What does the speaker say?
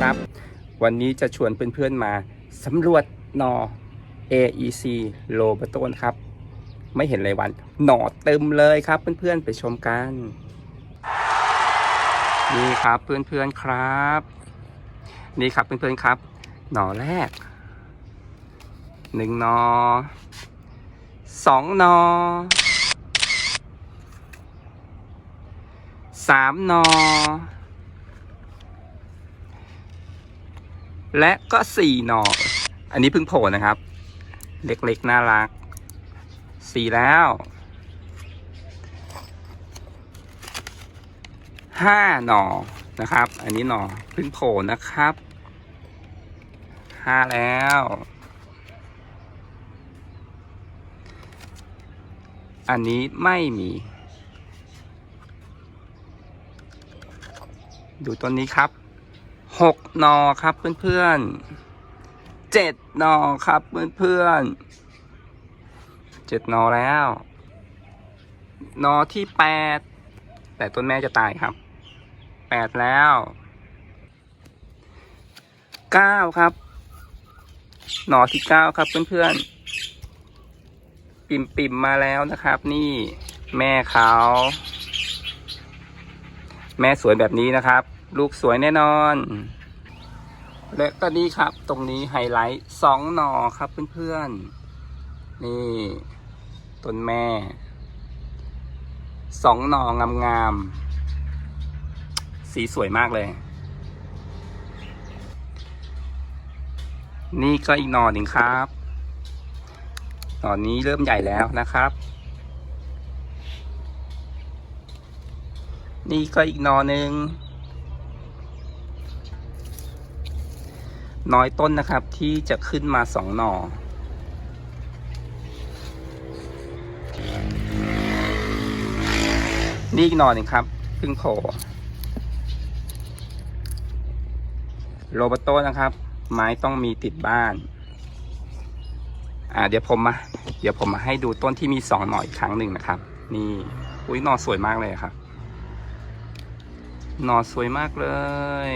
นๆครับ วันนี้จะชวนเพื่อนๆมาสำรวจนอ AEC โลบ a โตนครับ ไม่เห็นเลยวัน หนอเต็มเลยครับเพื่อนๆไปชมกัน นี่ครับเพื่อนๆครับ นี่ครับเพื่อนๆครับ หนอแรกหนึ่งนอสองนอสามนอ และก็สี่หนออันนี้เพิ่งโผล่นะครับ เล็กๆน่ารักสี่แล้วห้าหนอนะครับ อันนี้หนอเพิ่งโผล่นะครับห้าแล้วอันนี้ไม่มี ดูต้นนี้ครับ หกนอครับเพื่อนๆเจ็ดนอครับเพื่อนๆเจ็ดนอแล้ว นอที่แปดแต่ต้นแม่จะตายครับแปดแล้วเก้าครับหนอที่เก้าครับเพื่อนๆ ปิ่มปิ่มมาแล้วนะครับ นี่แม่เขา แม่สวยแบบนี้นะครับ ลูกสวยแน่นอน และก็นี่ครับตรงนี้ไฮไลท์สองหนอครับเพื่อนๆ นี่ ต้นแม่สองหนองามๆ สีสวยมากเลย นี่ก็อีกหนอหนึ่งครับหน่อนี้เริ่มใหญ่แล้วนะครับ นี่ก็อีกหนอหนึ่ง น้อยต้นนะครับที่จะขึ้นมาสองหนอนี่อีกหนอหนึ่งครับพึ่งโผล่โรบัตโต้นะครับ ไม้ต้องมีติดบ้าน อ่า เดี๋ยวผมมา เดี๋ยวผมมาให้ดูต้นที่มีสองหน่ออีกครั้งหนึ่งนะครับ นี่ อุ้ยหนอสวยมากเลยครับ หนอสวยมากเลย